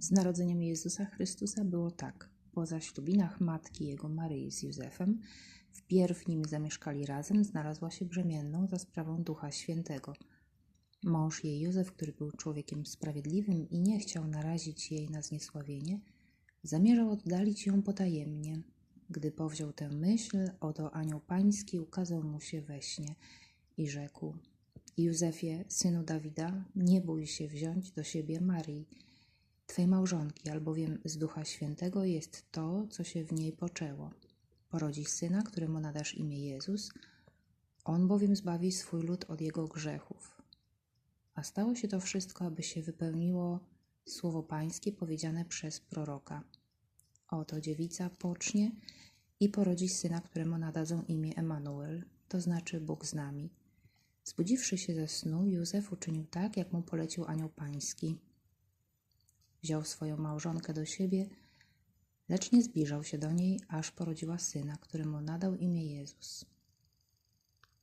Z narodzeniem Jezusa Chrystusa było tak. Po zaślubinach matki jego Maryi z Józefem, wpierw nimi zamieszkali razem, znalazła się brzemienną za sprawą Ducha Świętego. Mąż jej Józef, który był człowiekiem sprawiedliwym i nie chciał narazić jej na zniesławienie, zamierzał oddalić ją potajemnie. Gdy powziął tę myśl, oto anioł pański ukazał mu się we śnie i rzekł: Józefie, synu Dawida, nie bój się wziąć do siebie Marii, twej małżonki, albowiem z Ducha Świętego jest to, co się w niej poczęło. Porodzi syna, któremu nadasz imię Jezus, on bowiem zbawi swój lud od jego grzechów. A stało się to wszystko, aby się wypełniło słowo Pańskie powiedziane przez proroka. Oto dziewica pocznie i porodzi syna, któremu nadadzą imię Emanuel, to znaczy Bóg z nami. Zbudziwszy się ze snu, Józef uczynił tak, jak mu polecił anioł pański. Wziął swoją małżonkę do siebie, lecz nie zbliżał się do niej, aż porodziła syna, któremu nadał imię Jezus.